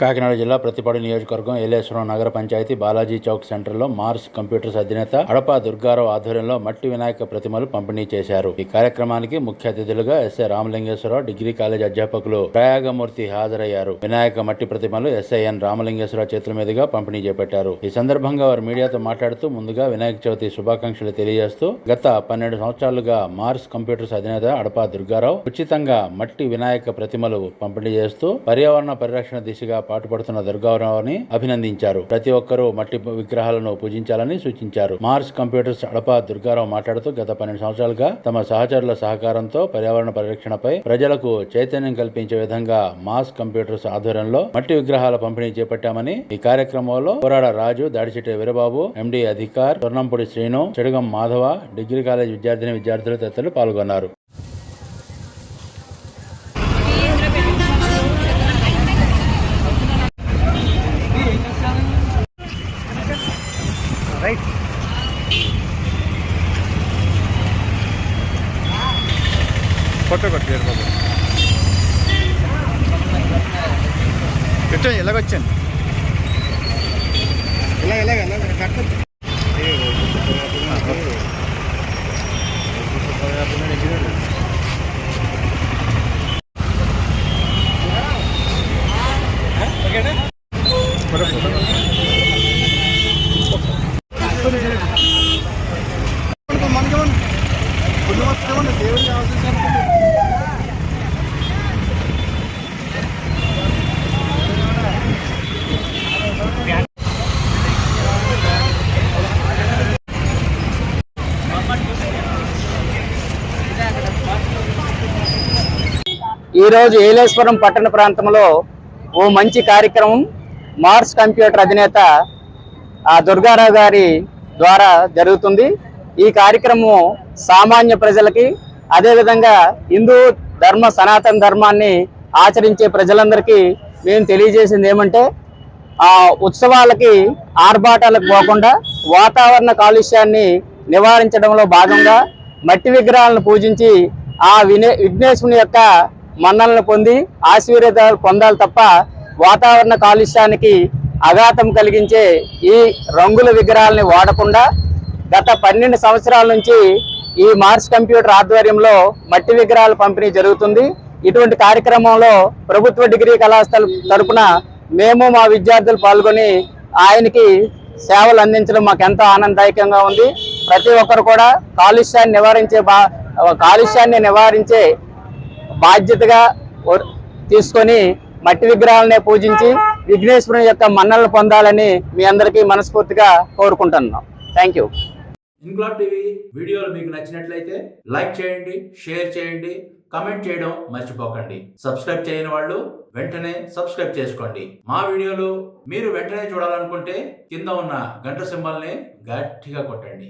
కాకినాడ జిల్లా ప్రతిపాడు నియోజకవర్గం ఏలేశ్వరం నగర పంచాయతీ బాలాజీ చౌక్ సెంటర్లో మార్స్ కంప్యూటర్స్ అధినేత అడప దుర్గారావు ఆధ్వర్యంలో మట్టి వినాయక ప్రతిమలు పంపిణీ చేశారు. ఈ కార్యక్రమానికి ముఖ్య అతిథులుగా ఎస్ఐ రామలింగేశ్వరరావు డిగ్రీ కాలేజ్ అధ్యాపకులు ప్రయాగమూర్తి హాజరయ్యారు. వినాయక మట్టి ప్రతిమలు ఎస్ఐఎన్ రామలింగేశ్వరరావు చేతుల మీదుగా పంపిణీ చేపట్టారు. ఈ సందర్భంగా వారు మీడియాతో మాట్లాడుతూ ముందుగా వినాయక చవితి శుభాకాంక్షలు తెలియజేస్తూ గత పన్నెండు సంవత్సరాలుగా మార్స్ కంప్యూటర్స్ అధినేత అడప దుర్గారావు ఉచితంగా మట్టి వినాయక ప్రతిమలు పంపిణీ చేస్తూ పర్యావరణ పరిరక్షణ దిశగా పాటుపడుతున్న దుర్గారావుని అభినందించారు. ప్రతి ఒక్కరూ మట్టి విగ్రహాలను పూజించాలని సూచించారు. మార్స్ కంప్యూటర్స్ అడప దుర్గారావు మాట్లాడుతూ గత పన్నెండు సంవత్సరాలుగా తమ సహచరుల సహకారంతో పర్యావరణ పరిరక్షణపై ప్రజలకు చైతన్యం కల్పించే విధంగా మాస్ కంప్యూటర్స్ ఆధ్వర్యంలో మట్టి విగ్రహాల పంపిణీ చేపట్టామని ఈ కార్యక్రమంలో Porada Raju Dadichetti Veerababu MD Adhikar Swarnampudi Srinu Chedugam Madhava degree college విద్యార్థిని విద్యార్థులు తదితరులు పాల్గొన్నారు. কত কত এর পাবো এটা এলাকাচ্ছেন ఈరోజు ఏలేశ్వరం పట్టణ ప్రాంతంలో ఓ మంచి కార్యక్రమం మార్స్ కంప్యూటర్ అధినేత ఆ దుర్గారావు గారి ద్వారా జరుగుతుంది. ఈ కార్యక్రమం సామాన్య ప్రజలకి అదేవిధంగా హిందూ ధర్మ సనాతన ధర్మాన్ని ఆచరించే ప్రజలందరికీ మేము తెలియజేసింది ఏమంటే ఆ ఉత్సవాలకి ఆర్భాటాలకు పోకుండా వాతావరణ కాలుష్యాన్ని నివారించడంలో భాగంగా మట్టి విగ్రహాలను పూజించి ఆ వినే విఘ్నేశుని యొక్క మన్నలను పొంది ఆశీర్వాదాలు పొందాలి తప్ప వాతావరణ కాలుష్యానికి అఘాతం కలిగించే ఈ రంగుల విగ్రహాలని వాడకుండా గత పన్నెండు సంవత్సరాల నుంచి ఈ మార్స్ కంప్యూటర్ ఆధ్వర్యంలో మట్టి విగ్రహాల పంపిణీ జరుగుతుంది. ఇటువంటి కార్యక్రమంలో ప్రభుత్వ డిగ్రీ కళాశాల తరపున మేము మా విద్యార్థులు పాల్గొని ఆయనకి సేవలు అందించడం మాకు ఎంతో ఆనందదాయకంగా ఉంది. ప్రతి ఒక్కరు కూడా కాలుష్యాన్ని నివారించే బా కాలుష్యాన్ని నివారించే బాధ్యతగా తీసుకొని మట్టి విగ్రహాలనే పూజించి విఘ్నేశ్వరుని యొక్క మన్నలను పొందాలని మీ అందరికీ మనస్ఫూర్తిగా కోరుకుంటున్నాం. థ్యాంక్ యూ ఇంక్లాబ్ టీవీ వీడియోలు మీకు నచ్చినట్లయితే లైక్ చేయండి షేర్ చేయండి కమెంట్ చేయడం మర్చిపోకండి. సబ్స్క్రైబ్ చేయని వాళ్ళు వెంటనే సబ్స్క్రైబ్ చేసుకోండి. మా వీడియోలు మీరు వెంటనే చూడాలనుకుంటే కింద ఉన్న గంట సింబల్ని గట్టిగా కొట్టండి.